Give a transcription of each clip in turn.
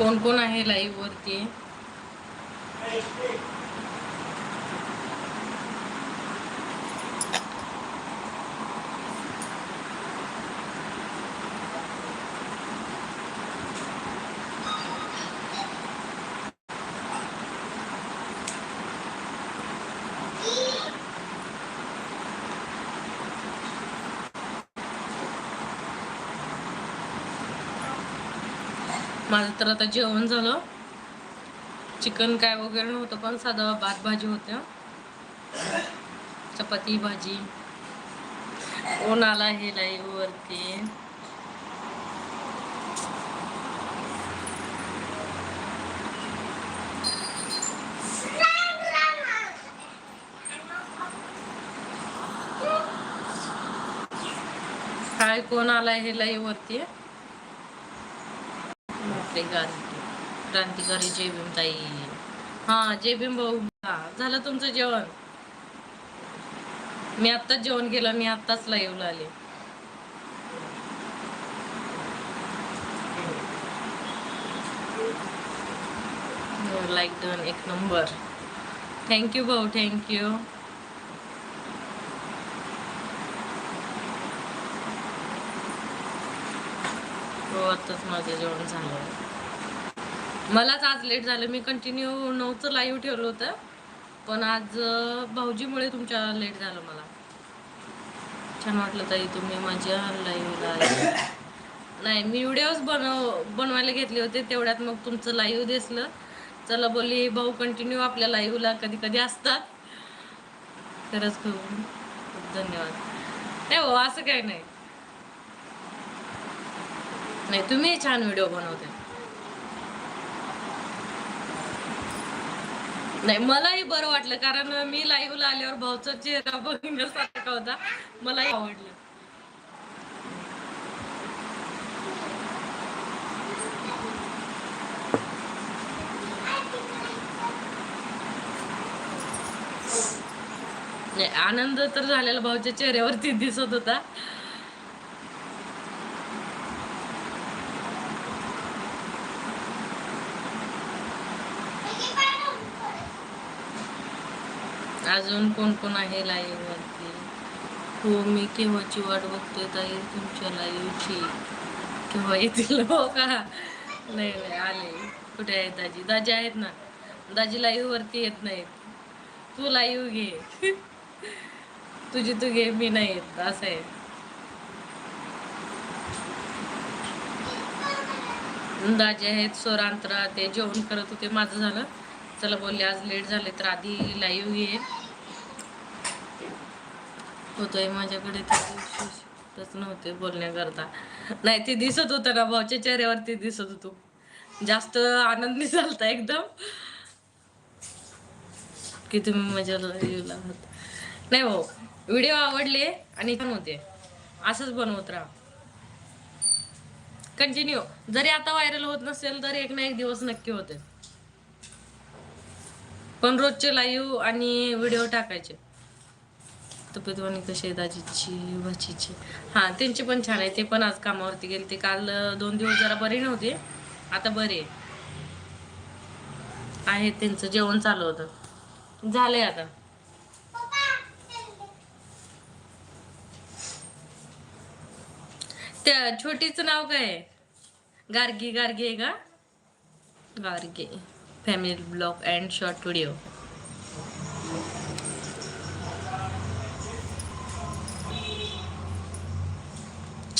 कोण कोण आहे लाईव्ह तर आता जेवण झालं. चिकन काय वगैरे नव्हतं पण साधं भात भाजी होत्या. चपाती भाजी. कोण आला आहे लाईव्ह वरती. काय कोण आला आहे लाईव्ह वरती? बापरे क्रांतिकारी जय भीम ताई हा जय भीम भाऊ. हा, झालं तुमचं जेवण? मी आत्ताच जेवण केलं मी आत्ताच लाईव्हला आले. हो, लाईक डन एक नंबर थँक्यू भाऊ थँक्यू आत्ताच माझं जेवण झालं मलाच आज लेट झालं. मी कंटिन्यू नऊचं लाईव्ह ठेवलं होतं. पण आज भाऊजीमुळे तुमच्या लेट झालं मला. छान वाटलं ताई तुम्ही माझ्या लाईव्हला नाही मी व्हिडिओज बनव बनवायला घेतले होते. तेवढ्यात मग तुमचं लाईव्ह दिसलं. चला बोलली भाऊ कंटिन्यू आपल्या लाईव्हला कधी कधी असतात. खरंच खूप खूप धन्यवाद. नाही हो असं काही नाही. नाही तुम्ही छान व्हिडिओ बनवते. नाही मलाही बरं वाटलं कारण मी लाईव्हला आल्यावर भाऊचा चेहरा बघण्यासारखा होता. मलाही आवडलं. नाही आनंद तर झालेला भाऊच्या चेहऱ्यावरती दिसत होता. अजून कोण कोण आहे लाईव्हवरती हो मी केव्हाची वाट बघतोय ताई? तुमच्या लाईव्हची केव्हा येतील? हो का? नाही नाही आले. कुठे आहेत दाजी? दाजी आहेत ना? दाजी लाईव्हवरती येत नाहीत. तू लाईव्ह घे. तुझी तू घे मी नाही येत. असं आहे. दाजी आहेत स्वरांतरा ते जेवण करत होते. माझं झालं. चला बोलले आज लेट झाले तर आधी लाईव्ह घे. होतोय माझ्याकडे तेच नव्हते बोलण्याकरता. नाही ते दिसत होतं ना भाऊच्या चेहऱ्यावरती दिसत होतो. जास्त आनंदी झालता एकदम. की तुम्ही माझ्या लाईव्हला आहात. नाही भाऊ व्हिडिओ आवडले आणि छान होते. असंच बनवत राहा. कंटिन्यू जरी आता व्हायरल होत नसेल तर एक ना एक दिवस नक्की होते. पण रोजचे लाईव्ह आणि व्हिडिओ टाकायचे. तब्येतवाणी कशी आहे दाजीची भाचीची? हां त्यांची पण छान आहे. ते पण आज कामावरती गेले. ते काल दोन दिवस जरा बरे नव्हते. आता बरे आहे. त्यांचं. जेवण चालू होतं. झालंय आता. त्या छोटीचं नाव काय आहे? गार्गी गार्गी आहे का? गार्गे. Family blog and short video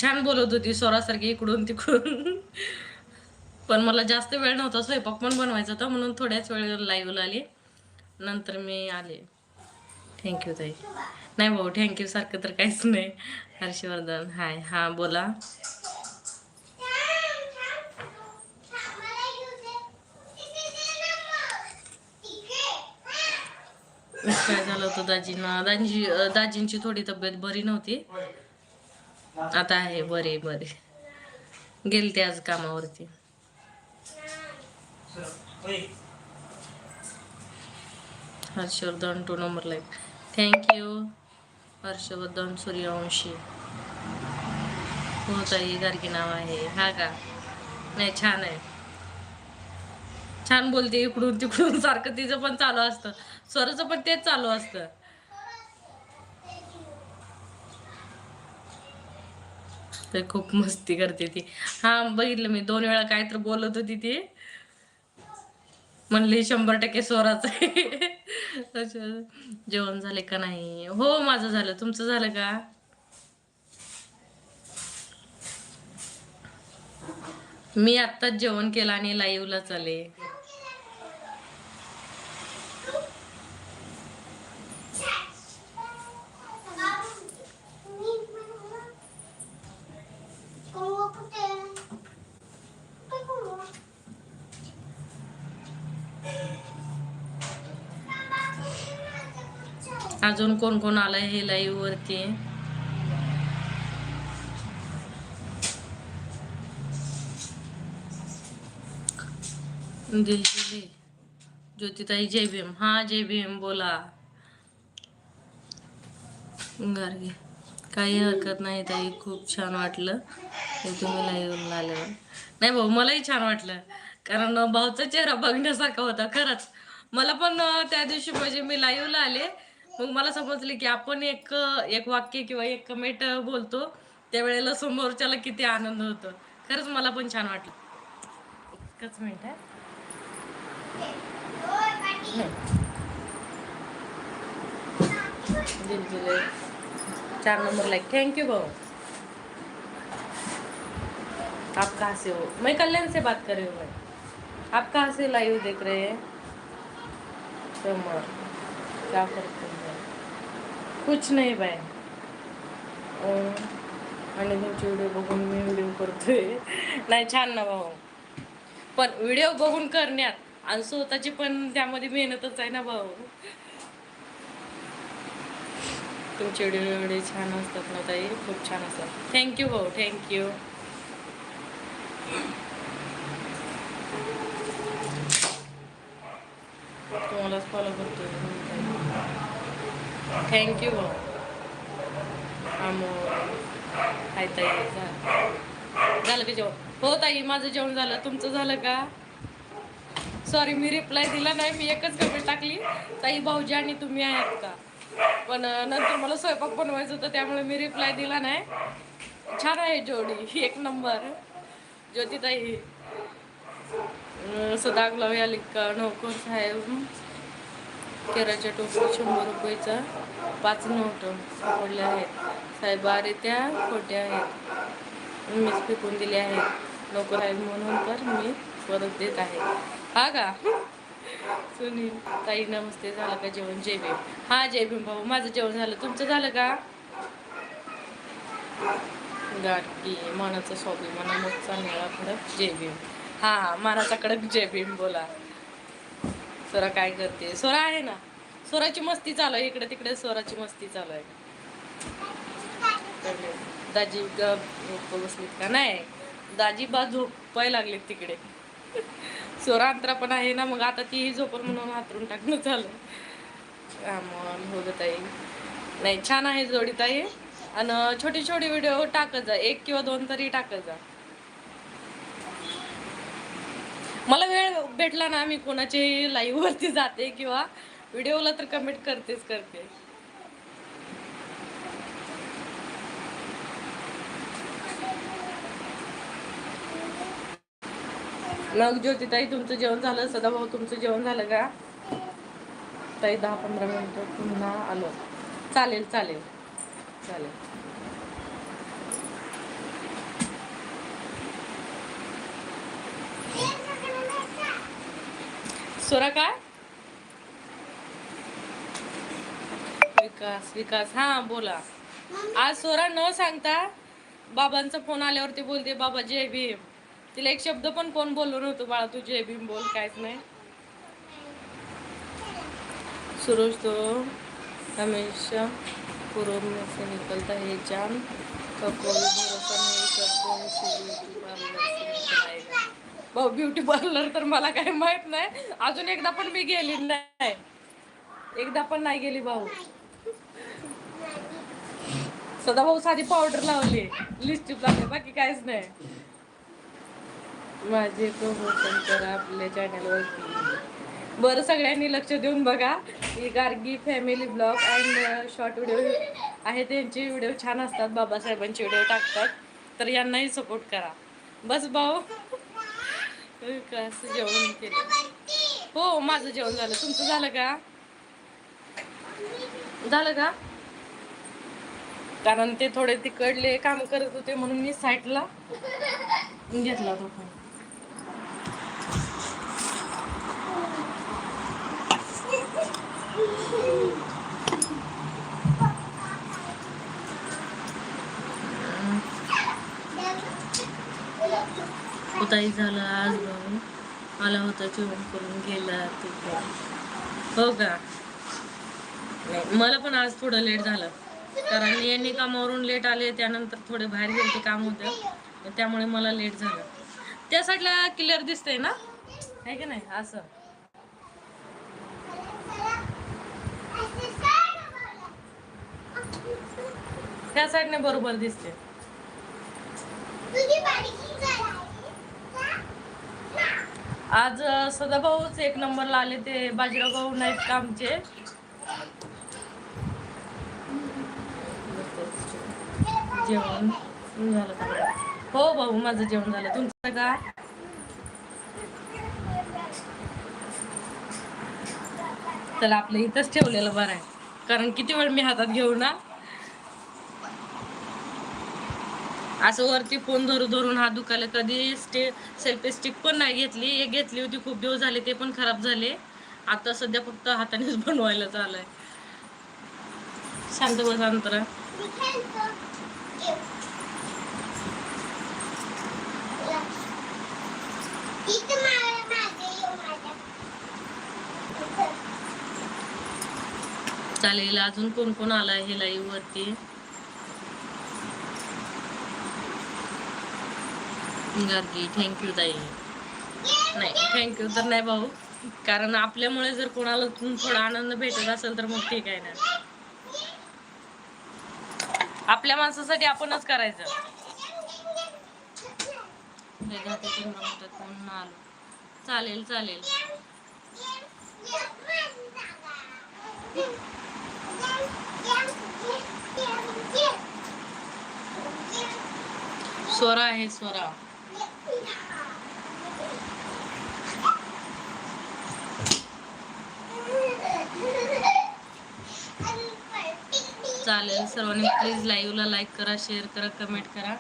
छान बोलत होती स्वरासारखी इकडून तिकडून. पण मला जास्त वेळ नव्हता स्वयंपाक पण बनवायचा होता म्हणून थोड्याच वेळ लाईव्हला आली. नंतर मी आले. थँक्यू ताई. नाही भाऊ थँक्यू सारखं तर काहीच नाही. हर्षवर्धन हाय हां बोला. काय झालं होतं दाजींना? दाजी दाजींची थोडी तब्येत बरी नव्हती. आता आहे बरे बरे. गेलते आज कामावरती. Harshvardhan two number like thank you Harshvardhan Suryavanshi. हो ताई नाव आहे. हा का? नाही छान आहे. छान बोलते इकडून तिकडून सारखं तिचं पण चालू असतं. स्वराचं पण तेच चालू असतं. मस्त खूप मस्ती करते ती. हा बघितलं मी दोन वेळा काय तर बोलत होती ती. म्हणली शंभर टक्के स्वराच आहे. जेवण झाले का नाही? हो माझं झालं. तुमचं झालं का? मी आत्ताच जेवण केलं आणि लाईव्हला चाले अजून कोण कोण आलंय हे लाईव्ह वरती? दिलजिली ज्योतिताई जय भीम. हा जय भीम बोला. गार्गे. काही हरकत नाही ताई खूप छान वाटलं तुम्ही लाईव्ह आल्यावर. नाही भाऊ मलाही छान वाटलं. कारण भाऊचा चेहरा बघण्यासारखा होता खरंच. मला पण त्या दिवशी म्हणजे मी लाईव्हला आले. मग मला समजले की आपण एक एक वाक्य किंवा एक कमेंट बोलतो त्यावेळेला समोरच्याला किती आनंद होतो. खरंच मला पण छान वाटलं. एकच मिनिट आहे चार नंबर लाईक थँक्यू यू भाऊ. आप कहाँ से हो? मैं कल्याण से बात कर रही हूँ मैं आप कहाँ से लाइव देख रहे हैं? तो क्या करते हो? कुछ नाही बाय आणि तुमचे व्हिडिओ बघून मी व्हिडिओ करतोय. नाही छान ना भाऊ. पण व्हिडिओ बघून करण्यात आणि स्वतःची पण त्यामध्ये मेहनतच आहे ना भाऊ. तुमचे व्हिडिओ एवढे छान असतात ना ताई. खूप छान असतात. थँक्यू भाऊ थँक्यू तुम्हालाच फॉलो करतो थँक्यू भाऊ हाय ताई. झालं झालं का जेवण? हो ताई माझं जेवण झालं. तुमचं झालं का? सॉरी मी रिप्लाय दिला नाही. मी एकच कमेंट टाकली. ताई भाऊजी आणि तुम्ही आहात का? पण नंतर मला स्वयंपाक बनवायचं होतं त्यामुळे मी रिप्लाय दिला नाही. छान आहे जोडी. एक नंबर. ज्योतिताई अं, सदा गुलाब या लिक्का नोकर साहेब. केराच्या टोपी शंभर रुपयेचा पाच नोट पडल्या आहेत. साहेब अरे त्या खोट्या आहेत. मीच फेकून दिले आहेत. नोकर आहेत म्हणून तर मी परत देत आहे. हा का? सुनील ताई नमस्ते. झालं का जेवण? जय भीम. हा जय भीम भाऊ. माझं जेवण झालं. तुमचं झालं का? गाठी मनाचं स्वाभिमान मोठचा निळा खडक जय भीम. हा मनाचा कडक जय भीम बोला. सोरा काय करते? सोरा आहे ना? सोराची मस्ती चालू आहे. इकडे तिकडे सोराची मस्ती चालू आहे. दाजी बसलीत का? नाही. दाजी बा झोपाय लागलीत तिकडे. सोरा अंतरा पण आहे ना मग आता तीही झोपर म्हणून हातरून टाकणं चालू हा मग हो ताई नाही छान आहे जोडी ताई आणि छोटी छोटी व्हिडिओ टाकत जा. एक किंवा दोन तरी टाकत जा. मला वेळ भेटला ना मी कोणाचे लाईव्हवरती जाते किंवा व्हिडिओला तर कमेंट करतेच करते. मग ज्योतिताई तुमचं जेवण झालं? सदाभाऊ तुमचं जेवण झालं का? ताई दहा पंधरा मिनिटं पुन्हा आलो. चालेल चालेल. चालेल. सोरा काय? विकास विकास. हा बोला. आज सोरा न सांगता बाबांचा फोन आल्यावरती बोलते बाबा जय भीम. तिला एक शब्द पण कोण बोललो नव्हतो बाळा तू जय भीम बोल काहीच नाही. सुरोज तो हमेशा पूर्व में से निकलता है जान का कोई भरोसा नहीं करतो भाऊ ब्युटी पार्लर तर मला काही माहीत नाही. अजून एकदा पण मी गेली नाही. एकदा पण नाही गेली भाऊ. सदा भाऊ साधी पावडर लावली. लिपस्टिक लावली. बाकी काहीच नाही. माझे प्रमोशन करा आपल्या चॅनलवरती बरं सगळ्यांनी लक्ष देऊन बघा. ही Gargi family blog and short video आहे. त्यांचे व्हिडिओ छान असतात. बाबासाहेबांचे व्हिडिओ टाकतात. तर यांनाही सपोर्ट करा. बस भाऊ. कसं जेवण केलं? हो माझं जेवण झालं. तुमचं झालं का? झालं का? कारण ते थोडे तिकडले काम करत होते म्हणून मी साईडला घेतला तो फोन. काही झालं आज भाऊ आला होता जेवण करून गेला तिथे हो का? नाही मला पण आज थोडं लेट झालं. कारण यांनी कामावरून लेट आले त्यानंतर थोडे बाहेर गेले ते काम होतं. त्यामुळे मला लेट झालं. त्या साईडला क्लिअर दिसतंय ना? आहे की नाही? असं. त्या साईडने बरोबर दिसते आज सदाभाऊच एक नंबरला आले ते बाजीराव भाऊ नाहीत का आमचे जेवण झालं का? हो भाऊ माझं जेवण झालं. तुमचं का? चला आपलं इथंच ठेवलेलं बरं आहे. कारण किती वेळ मी हातात घेऊ ना? असं वरती फोन धरू धरून हात दुखायला कधी स्टे सेल्फी स्टिक पण नाही घेतली. एक घेतली होती खूप दिवस झाले ते पण खराब झाले. आता सध्या फक्त हातानेच बनवायला चालय शांत बस अंतरा. चालेल अजून कोण कोण आलाय हे लाईव्ह वरती? गार्गी थँक्यू ताई. नाही थँक्यू तर नाही भाऊ. कारण आपल्यामुळे जर कोणाला थोडा आनंद भेटत असेल तर मग ठीक आहे ना. आपल्या माणसासाठी आपणच करायचं. चालेल चालेल. स्वरा आहे स्वरा. चालेल सर्वांनी प्लीज लाईव्हला लाईक करा शेअर करा कमेंट करा.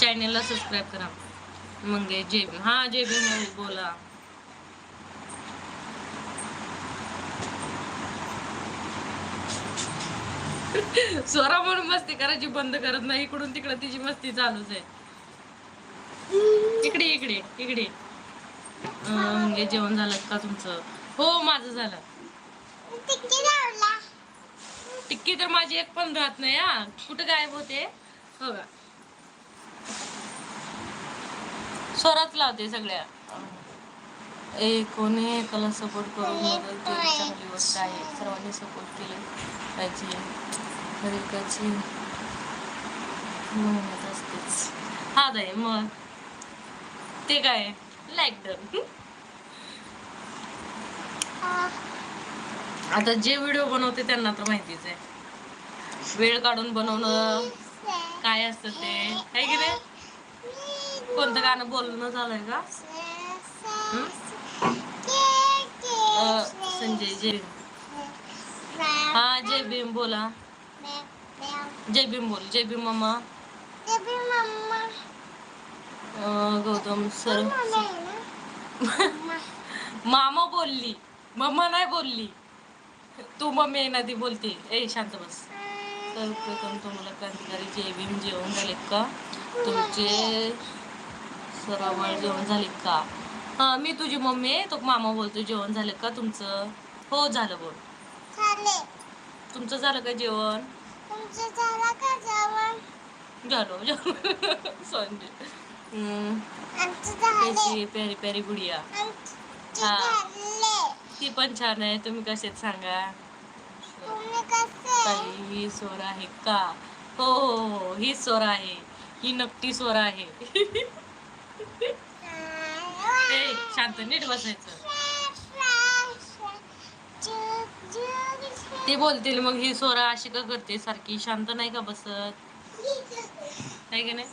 चॅनेलला सबस्क्राईब करा. मग जे हां हा बी बोला. स्वरा म्हणून मस्ती करायची बंद करत नाही. इकडून तिकडे तिची मस्ती चालूच आहे. इकडे इकडे इकडे. म्हणजे जेवण झालं का तुमचं? हो माझं झालं. टिक्की तर माझी एक पण राहत नाही हा. कुठं गायब होते? हो का? स्वरात लावते सगळ्या. ए कोणी एकाला सपोर्ट करून चांगली गोष्ट आहे. सर्वांनी सपोर्ट केले. पाहिजे हर मेहनत असतेच. हा ताई मग ते काय? लाईक डन आता जे व्हिडिओ बनवते त्यांना तर माहितीच आहे. वेळ काढून बनवणं काय असतं ते? काय की नाही? कोणतं गाणं बोलणं झालंय का? संजय जे हा जय भीम बोला. जय भीम बोल जय भीम मामा. गौतम सर. मामा बोलली मम्मा नाही बोलली. तू मम्मी आहे ना ती बोलते. ए शांत बस. सर्वप्रथम तुम्हाला क्रांतिकारी जय भीम जेवण झाले का? तुमचे सरावळ जेवण झाले का? हा मी तुझी मम्मी आहे तो मामा बोलतो जेवण झालं का तुमचं? हो झालं बोल. तुमचं झालं का जेवण? झालं जेवण? हम्म, कैसी प्यारी प्यारी गुडिया. ती पण छान आहे. तुम्ही कसे सांगा? ताई सोर आहे का? हो हो हो ही. स्वरा आहे. ही नक्की स्वरा आहे. शांत नीट बसायचं. ते बोलतील मग ही सोरा अशी का करते? सारखी शांत नाही का बसत? आहे की नाही?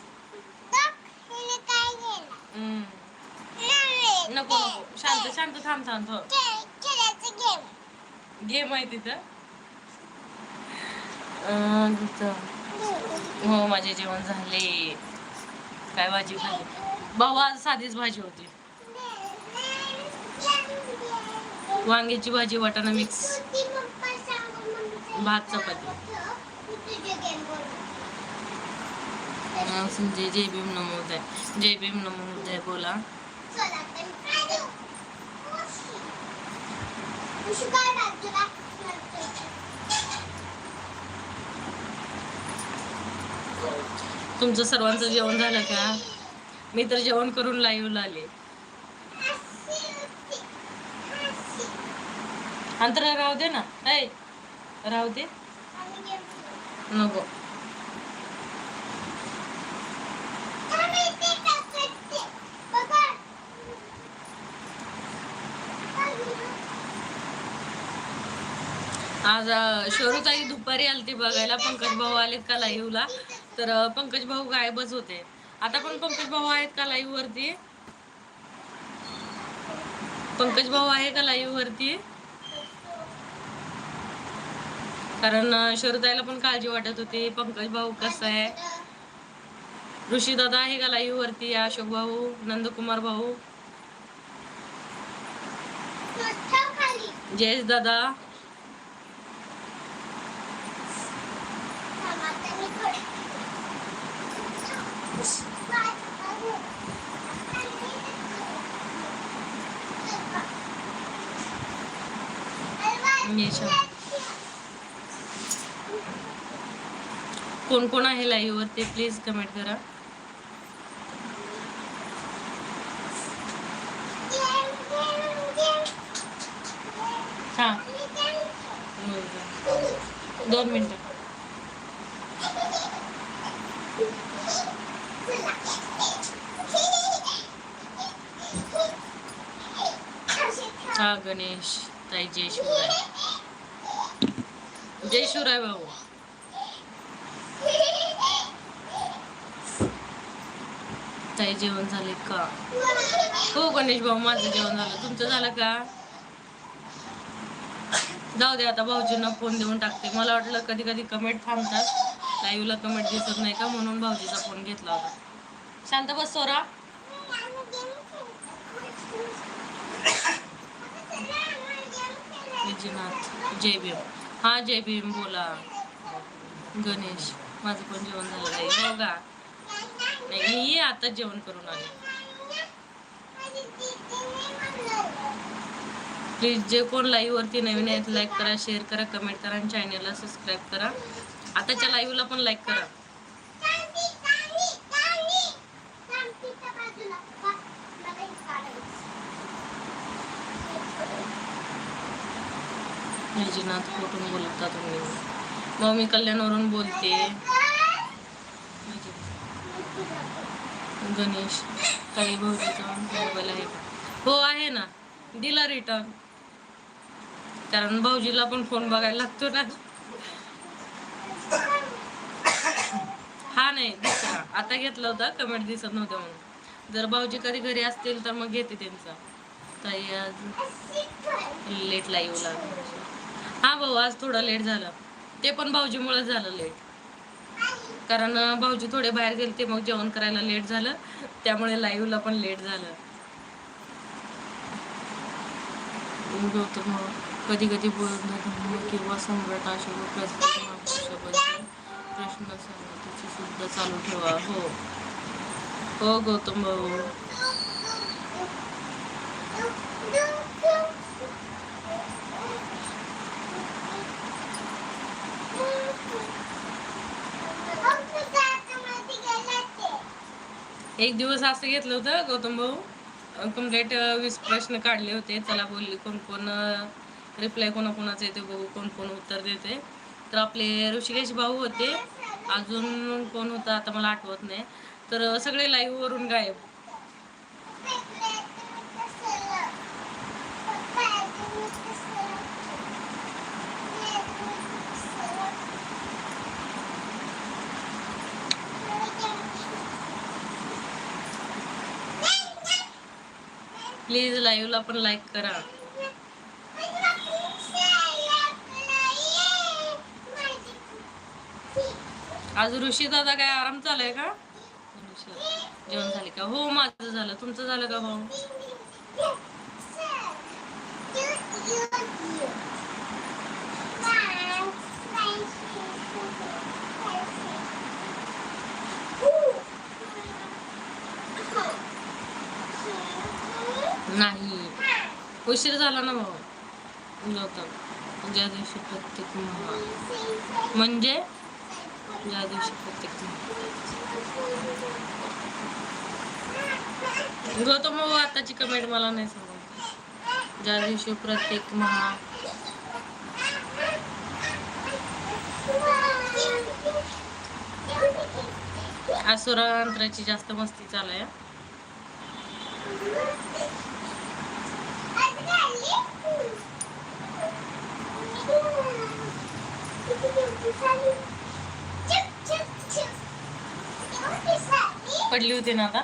नको नको. शांत शांत थांब थांब थांब. गेम आहे तिथं. तिथं. हो माझे जेवण झाले. काय भाजी खाली भाऊ आज साधीच भाजी होती. वांग्याची भाजी वाटाणा मिक्स भात चपाती संजय जय भीम नमोद आहे जय भीम नमोद आहे बोला. तुमचं सर्वांचं जेवण झालं का? मी तर जेवण करून लाईव्ह आले. अंतर राहू दे ना. ऐ राहू दे. नको. आज शोरूताई दुपारी आलती बघायला. पंकज भाऊ आलेत का लाईव्हला? तर पंकज भाऊ गायबच होते. आता पण पंकज भाऊ आहेत का लाईव्ह वरती पंकज भाऊ आहे का लाईव्ह वरती कारण अं, जायला पण काळजी वाटत होती. पंकज भाऊ कसं आहे? ऋषी दादा आहे का लाईव्ह वरती? अशोक भाऊ नंदकुमार भाऊ? जयेश दादा निशा. कोण कोण आहे लाईव्ह ते प्लीज कमेंट करा. हां. दोन मिनटं. हा गणेश. ताई जय शिवराय जय शिवराय भाऊ. ताई जेवण झाले का? हो गणेश भाऊ माझं जेवण झालं. तुमचं झालं का? जाऊ दे आता भाऊजींना फोन देऊन टाकते. मला वाटलं कधी कधी कमेंट थांबतात. लाईव्हला कमेंट दिसत नाही का? म्हणून भाऊजीचा फोन घेतला होता. शांत बस सोरा. विजयनाथ जय भीम. हा जय भीम बोला. गणेश माझं पण जेवण झालं नाही हो का? नाही मी ये आता जेवण करून आले. प्लीज जे कोण लाईव्ह वरती नवीन आहेत लाईक करा शेअर करा कमेंट करा आणि चॅनलला सबस्क्राईब करा. आताच्या लाईव्हला पण लाईक करा. निजीनाथ कुठून बोलता तुम्ही? मग मी कल्याणवरून बोलते. गणेश काही भाऊजीचा मोबाईल आहे का हो आहे ना. दिला रिटर्न कारण भाऊजीला पण फोन बघायला लागतो ना. हा नाही दुसरा. आता घेतला होता कमेंट दिसत नव्हत्या म्हणून. जर भाऊजी कधी घरी असतील तर मग घेते त्यांचा. ताई आज लेटला येऊ लागला. हा भाऊ आज थोडं लेट झालं. ते पण भाऊजीमुळे झालं लेट कारण भाऊजी थोडे बाहेर गेले ते मग जेवण करायला लेट झालं. त्यामुळे लाईव्हला पण लेट झालं. गौतम कधी कधी बोलणं किंवा सम्राट असे प्रश्न सुद्धा चालू ठेवा. हो. हो गौतम भाऊ. एक दिवस असं घेतलं होतं गौतम भाऊ. कंप्लीट वीस प्रश्न काढले होते. चला बोलली कोण कोण रिप्लाय कोणाकोणाचं येते बघू कोण कोण उत्तर देते तर आपले ऋषिकेश भाऊ होते. अजून कोण होतं आता मला आठवत नाही. तर सगळे लाईव्हवरून गायब. प्लीज लाईव्हला पण लाईक करा. आज ऋषी दादा काय आराम चालाय का? जेवण झाले का? हो माझं झालं. तुमचं झालं का हो? भाऊ नाही. उशीर झाला ना भाऊ. गौतम ज्या दिवशी प्रत्येक महा म्हणजे? ज्या दिवशी प्रत्येक गौतम भाऊ आताची कमेंट मला नाही सांगत. ज्या दिवशी प्रत्येक महा असुरांत्राची जास्त मस्ती चालू आहे. पडली होती ना आता?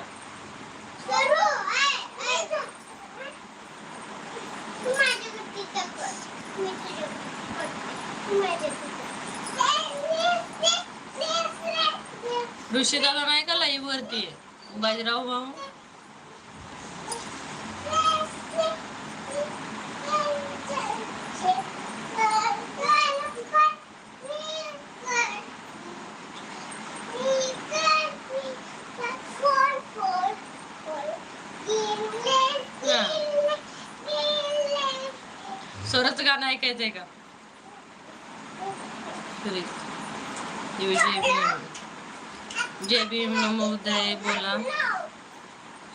नाही का लाईव्ह वरती बाजीराव भाऊ स्वराचं गाणं ऐकायचंय का? तरी. जय भीम जय भीम नमोदय बोला.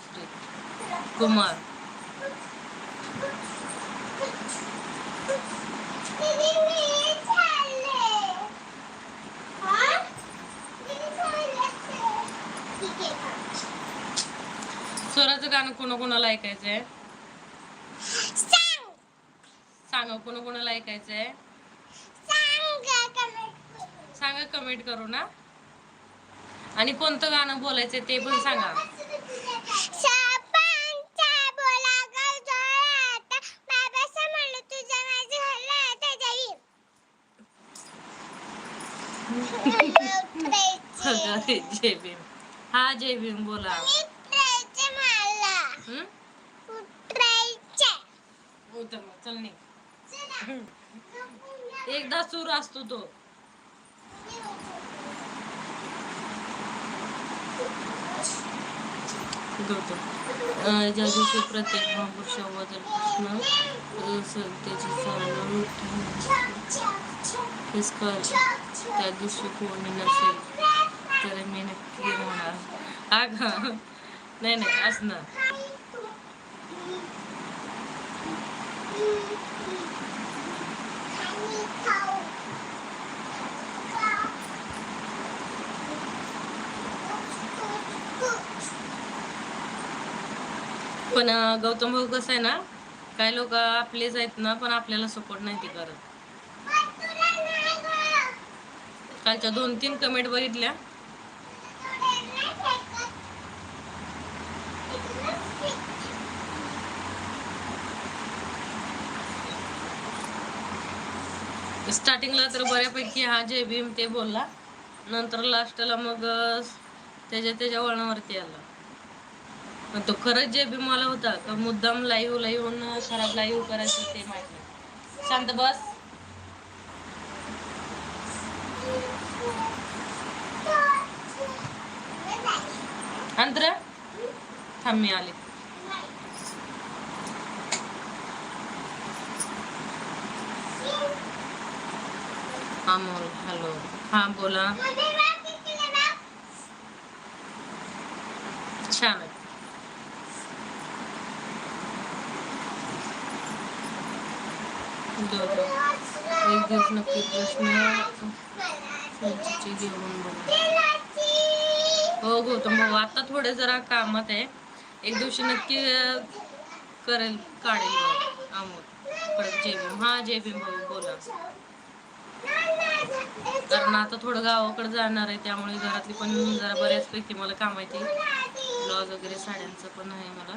श्री कुमार. स्वराचं गाणं कोणा कोणाला ऐकायचंय? सांगा कोणा कोणाला ऐकायचंय सांगा कमेंट करू. ना. आणि कोणतं गाणं बोलायचंय ते पण सांगा. जय भीम. हा जय भीम बोला? उतर मग, चल निघ. एकदा सूर असतो तो गौतम अं, ज्या दिवशी प्रत्येक महापुरुष अवतल कृष्ण अं, सत्तेची चालवून हेच कळ त्या दिवशी कोणी नसेल तर मी नक्की होणार हा का नाही नाही असणार पण गौतम भाऊ कसं आहे ना काही लोक आपलेच आहेत ना पण आपल्याला सपोर्ट नाही ते करत. कालच्या दोन तीन कमेंट बघितल्या. स्टार्टिंगला तर बऱ्यापैकी हा जय भीम ते बोलला. नंतर लास्टला मग त्याच्या त्याच्या वळणावरती आला. तो खरंच जय भीम वाला होता का मुद्दाम लाईव्ह लाईव्ह खराब लाईव्ह करायचं ते माहीत शांत बस. अंतर थांब मी आले. अमोल हॅलो. हा बोला. छान होतं. एक दिवस नक्की प्रश्न घेऊन हो गौतम भाऊ आता थोडे जरा कामात आहे. एक दिवशी नक्की करेल काढेल बघ, अमोल परत जय भीम. हा जय भीम भाऊ बोला. कारण आता थोडं गावाकडे जाणार आहे त्यामुळे घरातली पण जरा बऱ्याचपैकी मला काम आहे ती. ब्लाऊज वगैरे साड्यांचं पण आहे मला.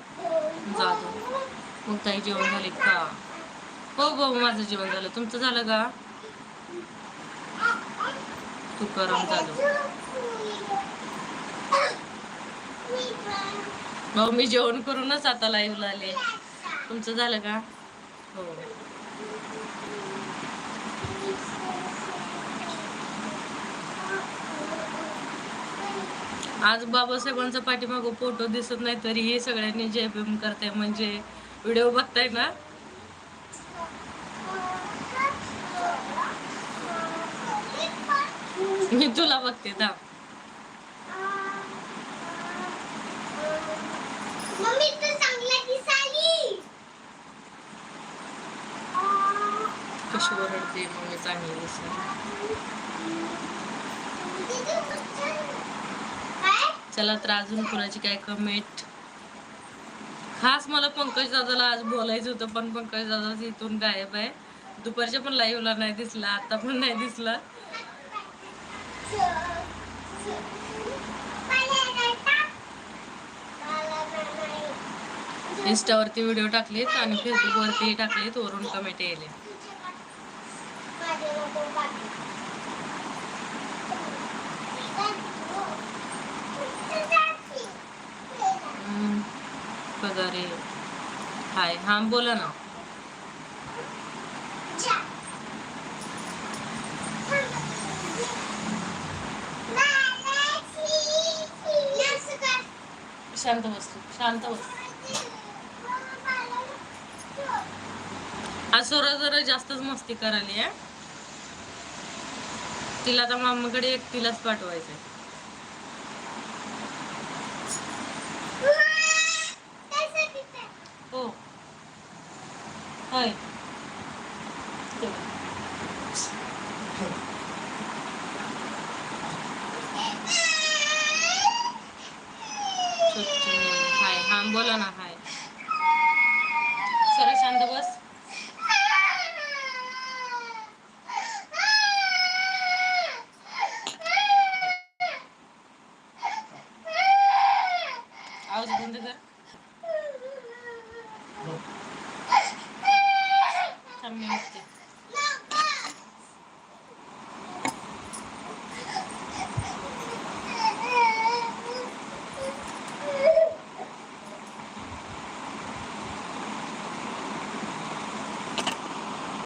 जातो. मग ताई जेवण झाले का? हो भाऊ माझं जेवण झालं. तुमचं झालं का? तुकाराम चालू. भाऊ मी जेवण करूनच आता लाईव्हला आले तुमचं झालं का? हो. आज बाबासाहेबांचा पाठीमागं फोटो दिसत नाही तरीही सगळ्यांनी जय भीम करताय म्हणजे व्हिडिओ बघताय ना? मी तुला बघते थांब. मम्मी तू चांगला दिसाली कशी ओरडते मग मी चांगली दिसेल चला तर अजून कुणाची काय कमेंट खास मला पंकज दादाला आज बोलायचं होतं पण पंकज दादा इथून गायब आहे. दुपारच्या पण लाईव्हला नाही दिसला आता पण नाही दिसला. इंस्टावरती व्हिडिओ टाकलेत आणि फेसबुकवरती टाकलेत वरून कमेंट यायले. पगारे हाय हां बोला ना. शांत बसतो शांत बसतो आज सोरा जरा जास्तच मस्ती करायली आहे तिला आता मामाकडे एकटीलाच पाठवायचंय.